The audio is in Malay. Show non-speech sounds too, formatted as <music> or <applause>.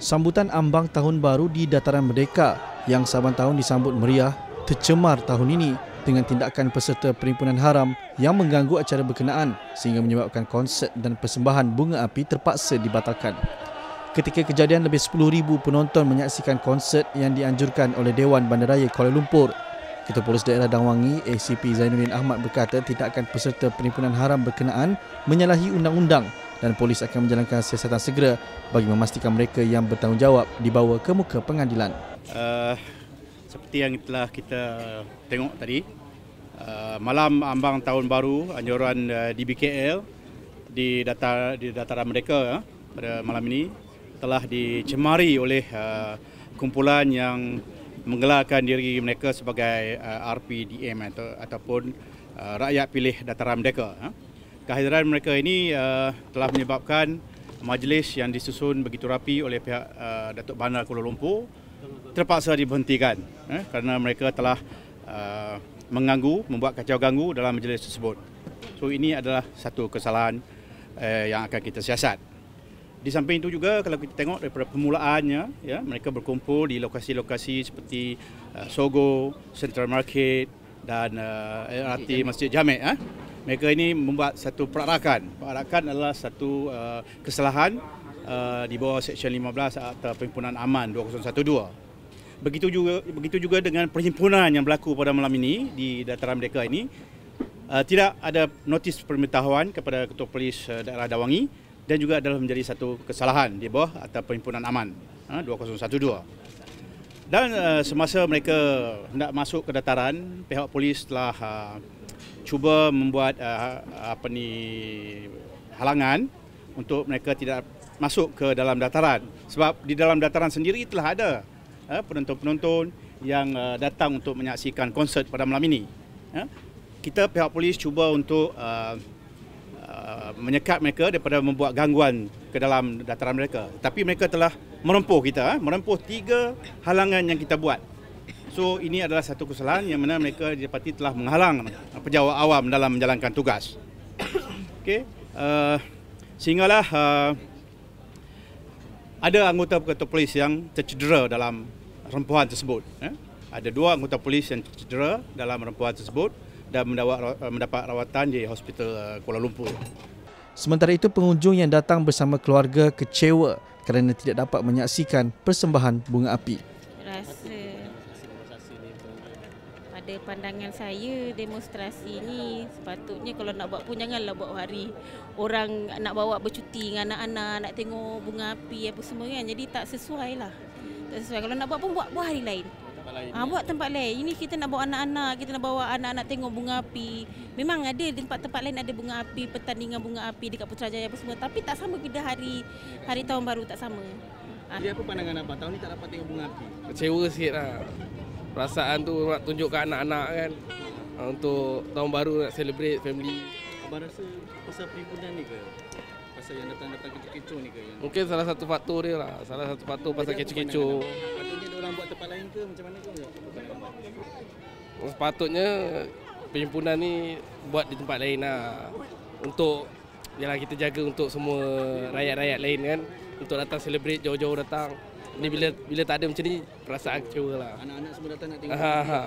Sambutan ambang tahun baru di Dataran Merdeka yang saban tahun disambut meriah tercemar tahun ini dengan tindakan peserta perhimpunan haram yang mengganggu acara berkenaan sehingga menyebabkan konsert dan persembahan bunga api terpaksa dibatalkan. Ketika kejadian lebih 10,000 penonton menyaksikan konsert yang dianjurkan oleh Dewan Bandaraya Kuala Lumpur. Ketua Polis Daerah Dangwangi ACP Zainuddin Ahmad berkata tindakan peserta perhimpunan haram berkenaan menyalahi undang-undang dan polis akan menjalankan siasatan segera bagi memastikan mereka yang bertanggungjawab dibawa ke muka pengadilan. Uh, seperti yang telah kita tengok tadi, uh, malam ambang tahun baru anjuran uh, di BKL di datar di dataran mereka uh, pada malam ini telah dicemari oleh uh, kumpulan yang menggelarkan diri mereka sebagai uh, RPDM atau ataupun uh, rakyat pilih dataran mereka. Uh kehadiran mereka ini uh, telah menyebabkan majlis yang disusun begitu rapi oleh pihak uh, Datuk Bandar Kuala Lumpur terpaksa diberhentikan eh, kerana mereka telah uh, mengganggu, membuat kacau ganggu dalam majlis tersebut. So ini adalah satu kesalahan uh, yang akan kita siasat. Di samping itu juga kalau kita tengok daripada permulaannya, ya, mereka berkumpul di lokasi-lokasi seperti uh, Sogo, Central Market dan uh, LRT Masjid Jamek. Eh mereka ini membuat satu perarakan. Perarakan adalah satu uh, kesalahan uh, di bawah Seksyen 15 atau Perhimpunan Aman 2012. Begitu juga begitu juga dengan perhimpunan yang berlaku pada malam ini di dataran mereka ini uh, tidak ada notis pemberitahuan kepada Ketua Polis uh, Daerah Dawangi dan juga adalah menjadi satu kesalahan di bawah atau Perhimpunan Aman uh, 2012. Dan uh, semasa mereka hendak masuk ke dataran, pihak polis telah uh, cuba membuat uh, apa ni halangan untuk mereka tidak masuk ke dalam dataran sebab di dalam dataran sendiri telah ada uh, penonton-penonton yang uh, datang untuk menyaksikan konsert pada malam ini. Uh, kita pihak polis cuba untuk uh, menyekat mereka daripada membuat gangguan ke dalam dataran mereka. Tapi mereka telah merempuh kita, uh, merempuh tiga halangan yang kita buat. So ini adalah satu kesalahan yang mana mereka didapati telah menghalang pejabat awam dalam menjalankan tugas. <coughs> Okey, uh, sehinggalah uh, ada anggota ketua polis yang tercedera dalam rempuhan tersebut. Eh? Ada dua anggota polis yang tercedera dalam rempuhan tersebut dan mendapat, mendapat rawatan di Hospital uh, Kuala Lumpur. Sementara itu pengunjung yang datang bersama keluarga kecewa kerana tidak dapat menyaksikan persembahan bunga api. Rasa pada pandangan saya demonstrasi ni sepatutnya kalau nak buat pun janganlah buat hari. Orang nak bawa bercuti dengan anak-anak nak tengok bunga api apa semua kan. Jadi tak sesuai lah. Tak sesuai. Kalau nak buat pun buat, buat hari lain Ha, buat tempat lain. Ini kita nak bawa anak-anak, kita nak bawa anak-anak tengok bunga api. Memang ada di tempat-tempat lain ada bunga api, pertandingan bunga api dekat Putrajaya apa semua. Tapi tak sama kita hari hari tahun baru tak sama. Jadi apa pandangan apa? Tahun ni tak dapat tengok bunga api? Kecewa sikit lah perasaan tu nak tunjuk ke anak-anak kan uh, untuk tahun baru nak celebrate family. Abang rasa pasal perhimpunan ni ke? Pasal yang datang-datang kecoh-kecoh ni ke? Mungkin salah satu faktor dia lah. Salah satu faktor pasal kecoh-kecoh. Buat tempat lain ke? Macam mana ke? Sepatutnya perhimpunan ni buat di tempat lain lah. Untuk Yalah kita jaga untuk semua rakyat-rakyat lain kan Untuk datang celebrate jauh-jauh datang Ni bila bila tak ada macam ni perasaan kecewa lah. Anak-anak semua datang nak tengok. Ha, ha.